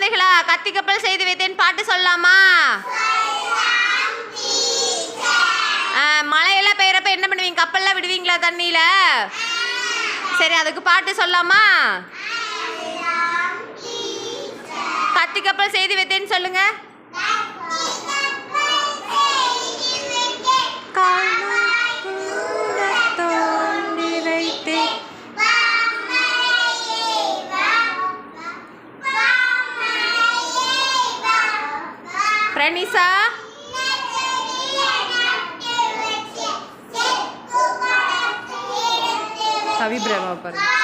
குழந்தைகளா கத்தி கப்பல் செய்து வைத்தேன். பாட்டு சொல்லலாமா? மழையெல்லாம் பெய்யறப்ப என்ன பண்ணுவீங்க? கப்பல்லாம் விடுவீங்களா தண்ணியில? சரி அதுக்கு பாட்டு சொல்லலாமா? கத்தி கப்பல் செய்து வைத்தேன்னு சொல்லுங்க. பிரணிசா கவி பிரபா பாருங்க.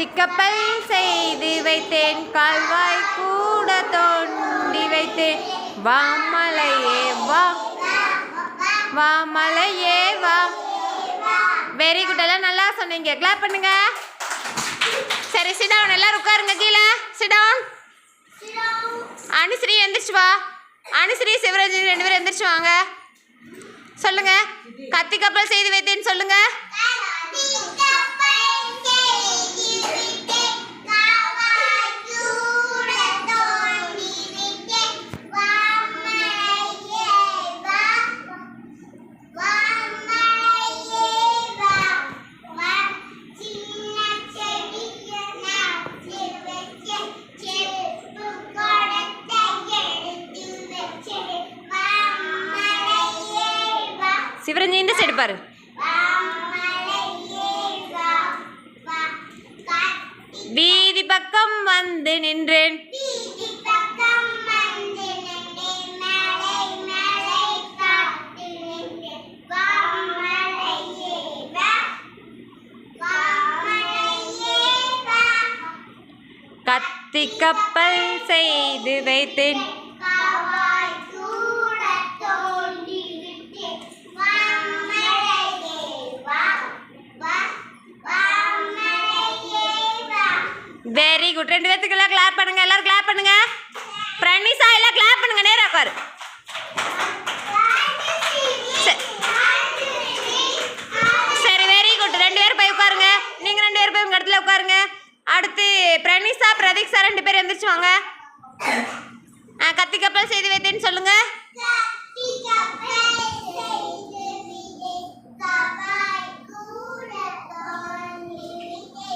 திக்கப்பல் கப்பல் செய்து வைத்தேன் கால்வாய் கூட தோண்டி வைத்தேன். வாமலையே வா வாமலையே வா. வெரி குட் எல்லாம் நல்லா சொன்னீங்க. கிளாப் பண்ணுங்க. சரி சிடவுன் எல்லாரும் உட்காருங்க கீழே. சிடவுன். அனுஸ்ரீ எந்திரிச்சு வா. அனுஸ்ரீ சிவராஜ் ரெண்டு பேரும் எந்திரிச்சு வாங்க. சொல்லுங்க. கத்தி கப்பல் செய்து வைத்தேன்னு சொல்லுங்க. பாரு. வீதி பக்கம் வந்து நின்றேன். கத்தி கப்பல் செய்து வைத்தேன். குட் ரெண்டு பேத்துக்கு எல்லாம் கிளாப் பண்ணுங்க. எல்லாரும் கிளாப் பண்ணுங்க. பிரணிசா எல்லாம் கிளாப் பண்ணுங்க. நேரா உட்காரு சரி. சரி வெரி குட் ரெண்டு பேரும் போய் உட்காருங்க. நீங்க ரெண்டு பேரும் போய் உங்க இடத்துல உட்காருங்க. அடுத்து பிரணிசா பிரதீக்ஷா ரெண்டு பேரும் எந்திரிச்சு வாங்க. ஆ, கத்தி கப்பல் செய்து வைத்தேன்னு சொல்லுங்க.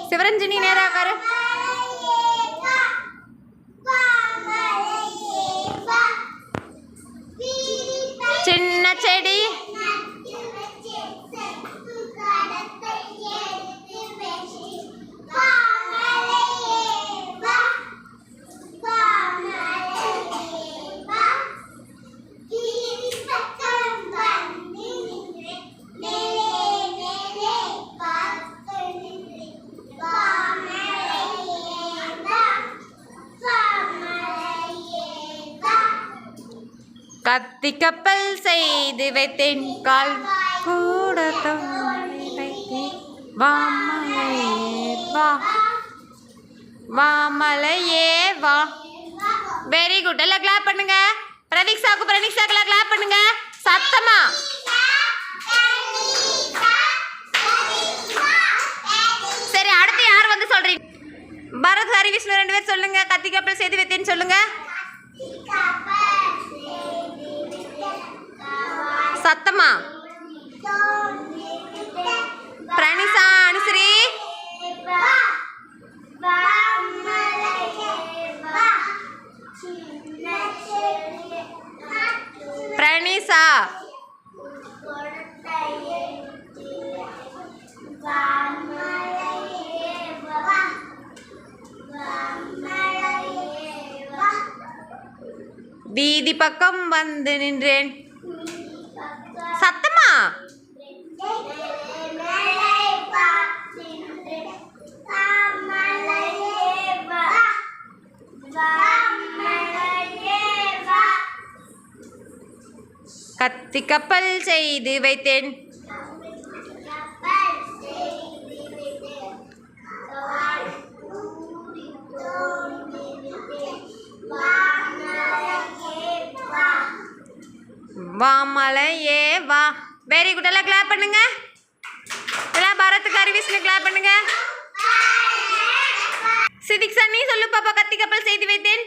சிவரஞ்சனி நேரா கத்தி கப்பல் செய்து வைத்தேன். கால் கூட வாமலையே வா. வாமலையே வா. வெரி குட் எல்லாம் கிளாப் பண்ணுங்க. பிரதீக்ஷாவுக்கு பிரதீக்ஷாக்கெல்லாம் கிளாப் பண்ணுங்க. சத்தமா. சரி அடுத்து யார் வந்து சொல்றீங்க? பரத் ஹரி விஷ்ணு ரெண்டு பேர் சொல்லுங்க. கத்தி கப்பல் செய்து சத்தமா பிரணிசா அனுசரி. பிரணிசா. வீதி பக்கம் வந்து நின்றேன். திக்கப்பல் செய்து வைத்தேன். வாமலையே வா. வெரி குட் எல்லாம் கிளாப் பண்ணுங்க. எல்லாம் பாரத்துக்கு அறிவிஸ்னு கிளாப் பண்ணுங்க. சிதிக் சன்னி சொல்லு பாப்பா கத்தி கப்பல் செய்து வைத்தேன்.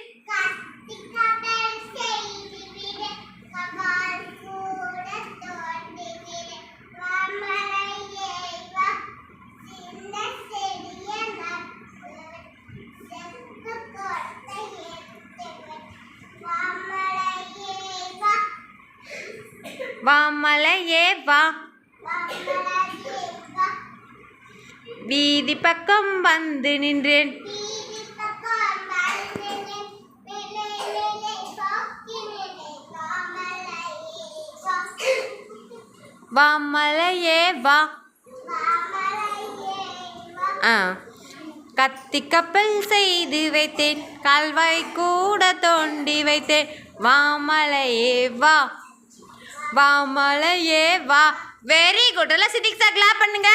வா மலையே வா. வீதி பக்கம் வந்து நின்றேன். வா மலையே வா. ஆ கத்தி கப்பல் செய்து வைத்தேன். கால்வாய் கூட தோண்டி வைத்தேன். வாமலையே வா. வா மலையே வா. வெரி குட் எல்லாம் சிட்டிக்ஸா கிளாப் பண்ணுங்க.